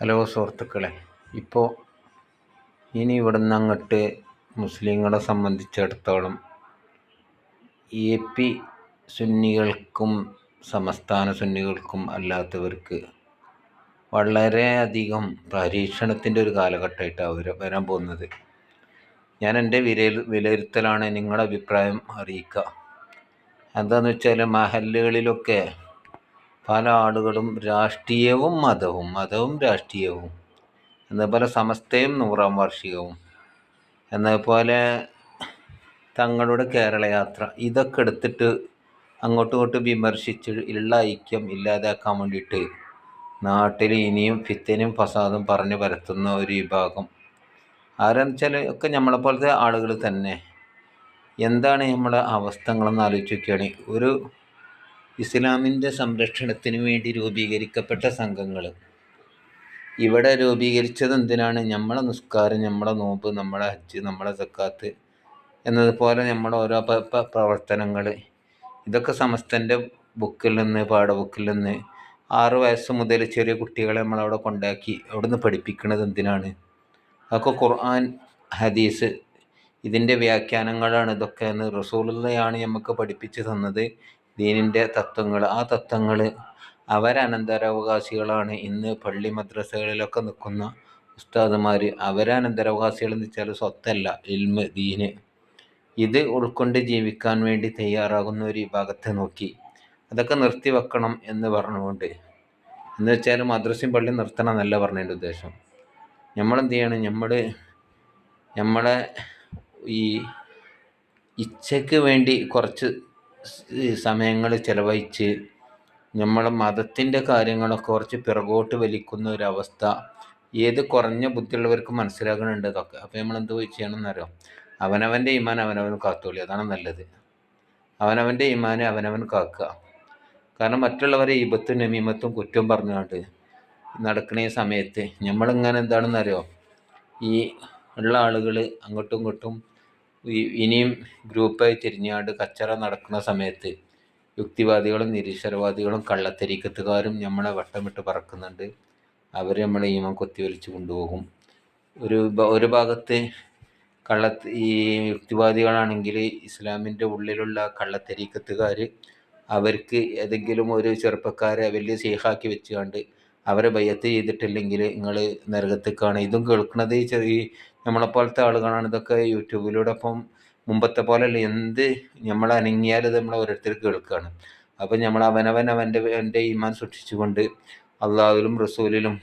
Hello സുഹൃത്തുക്കളെ. ഇപ്പോൾ ഇനി ഇവിടുന്ന് അങ്ങോട്ട് മുസ്ലിങ്ങളെ സംബന്ധിച്ചിടത്തോളം എ പി സുന്നികൾക്കും സംസ്ഥാന സുന്നികൾക്കും അല്ലാത്തവർക്ക് വളരെയധികം പരീക്ഷണത്തിന്റെ ഒരു കാലഘട്ടമായിട്ടാണ് അവർ വരാൻ പോകുന്നത്. ഞാൻ എന്റെ വിലയിൽ വിലയിരുത്തലാണ് നിങ്ങളുടെ അഭിപ്രായം അറിയിക്കുക. എന്താണെന്ന് വെച്ചാൽ മഹല്ലുകളിലൊക്കെ പല ആളുകളും രാഷ്ട്രീയവും മതവും മതവും രാഷ്ട്രീയവും. എന്നതുപോലെ സമസ്തയും നൂറാം വാർഷികവും. എന്നതുപോലെ തങ്ങളുടെ കേരളയാത്ര ഇതൊക്കെ എടുത്തിട്ട് അങ്ങോട്ടും ഇങ്ങോട്ടും വിമർശിച്ച് ഉള്ള ഐക്യം ഇല്ലാതാക്കാൻ വേണ്ടിയിട്ട് നാട്ടിൽ ഇനിയും ഫിത്തനും ഫസാദും പറഞ്ഞു പരത്തുന്ന ഒരു വിഭാഗം. ആരാന്ന് വെച്ചാൽ ഒക്കെ നമ്മളെപ്പോലത്തെ ആളുകൾ തന്നെ. എന്താണ് നമ്മളെ അവസ്ഥകളെന്ന് ആലോചിച്ച് നോക്കുകയാണെങ്കിൽ ഒരു ഇസ്ലാമിന്റെ സംരക്ഷണത്തിന് വേണ്ടി രൂപീകരിക്കപ്പെട്ട സംഘങ്ങൾ ഇവിടെ രൂപീകരിച്ചത് എന്തിനാണ്? നമ്മളെ നിസ്കാരം നമ്മളെ നോമ്പ് നമ്മളെ ഹജ്ജ് നമ്മളെ സക്കാത്ത് എന്നതുപോലെ നമ്മുടെ ഓരോ പ്രവർത്തനങ്ങൾ ഇതൊക്കെ സമസ്തന്റെ ബുക്കിൽ നിന്ന് പാഠബുക്കിൽ നിന്ന് ആറ് വയസ്സ് മുതൽ ചെറിയ കുട്ടികളെ നമ്മളവിടെ കൊണ്ടാക്കി അവിടെ നിന്ന് പഠിപ്പിക്കുന്നത് എന്തിനാണ്? അതൊക്കെ ഖുർആൻ ഹദീസ് ഇതിന്റെ വ്യാഖ്യാനങ്ങളാണ് ഇതൊക്കെ എന്ന് റസൂലുള്ളയാണ് നമുക്ക് പഠിപ്പിച്ച് തന്നത്. ദീനിന്റെ തത്വങ്ങൾ. ആ തത്വങ്ങൾ അവരനന്തരാവകാശികളാണ്. ഇന്ന് പള്ളി മദ്രസകളിലൊക്കെ നിൽക്കുന്ന ഉസ്താദുമാർ അവരനന്തരാവകാശികൾ എന്ന് വെച്ചാൽ സ്വത്തല്ല ഇൽമ് ദീന്. ഇത് ഉൾക്കൊണ്ട് ജീവിക്കാൻ വേണ്ടി തയ്യാറാകുന്ന ഒരു വിഭാഗത്തെ നോക്കി അതൊക്കെ നിർത്തി വെക്കണം എന്ന് പറഞ്ഞുകൊണ്ട്. എന്ന് വെച്ചാൽ മദ്രസയും പള്ളി നിർത്തണം എന്നല്ല പറഞ്ഞതിന്റെ ഉദ്ദേശം. നമ്മളെന്ത് ചെയ്യണം? നമ്മൾ നമ്മളെ ഈ ഇച്ഛയ്ക്ക് വേണ്ടി കുറച്ച് സമയങ്ങൾ ചിലവഴിച്ച് നമ്മളെ മതത്തിന്റെ കാര്യങ്ങളൊക്കെ കുറച്ച് പിറകോട്ട് വലിക്കുന്ന ഒരവസ്ഥ ഏത് കുറഞ്ഞ ബുദ്ധിയുള്ളവർക്ക് മനസ്സിലാകുന്നുണ്ട് ഇതൊക്കെ. അപ്പോൾ നമ്മൾ എന്ത് ചെയ്യണമെന്നറിയാം അവനവന്റെ ഈമാൻ അവനവൻ കാത്തോളി അതാണ് നല്ലത്. അവനവന്റെ ഇമാനെ അവനവൻ കാക്കുക. കാരണം മറ്റുള്ളവരെ ഈപത്തും നമീമത്തും കുറ്റം പറഞ്ഞുകൊണ്ട് നടക്കുന്ന സമയത്ത് നമ്മളിങ്ങനെ എന്താണെന്നറിയോ? ഈ ഉള്ള ആളുകൾ അങ്ങോട്ടും ഇങ്ങോട്ടും ഇനിയും ഗ്രൂപ്പായി തിരിഞ്ഞാണ്ട് കച്ചറ നടക്കുന്ന സമയത്ത് യുക്തിവാദികളും നിരീശ്വരവാദികളും കള്ളത്തരീക്കത്തുകാരും നമ്മളെ വട്ടമിട്ട് പറക്കുന്നുണ്ട്. അവർ നമ്മളെ ഈമം കൊത്തിവലിച്ച് കൊണ്ടുപോകും. ഒരു ഒരു ഭാഗത്ത് കള്ള ഈ യുക്തിവാദികളാണെങ്കിൽ ഇസ്ലാമിന്റെ ഉള്ളിലുള്ള കള്ളത്തരീക്കത്തുകാർ അവർക്ക് ഏതെങ്കിലും ഒരു ചെറുപ്പക്കാരെ വലിയ സേഹാക്കി വെച്ചുകൊണ്ട് അവരെ ബയ്യത്ത് ചെയ്തിട്ടില്ലെങ്കിൽ നിങ്ങൾ നരകത്തേക്കാണ്. ഇതും കേൾക്കുന്നത് ചെറിയ നമ്മളെപ്പോലത്തെ ആളുകളാണ്. ഇതൊക്കെ യൂട്യൂബിലൂടെ അപ്പം മുമ്പത്തെ പോലെയല്ല. എന്ത് നമ്മൾ അനങ്ങിയാൽ ഇത് നമ്മൾ ഓരോരുത്തർ കേൾക്കുകയാണ് അപ്പം നമ്മൾ അവനവൻ അവന്റെ എന്റെ ഈമാൻ സൂക്ഷിച്ചുകൊണ്ട് അള്ളാഹുലും റസൂലിലും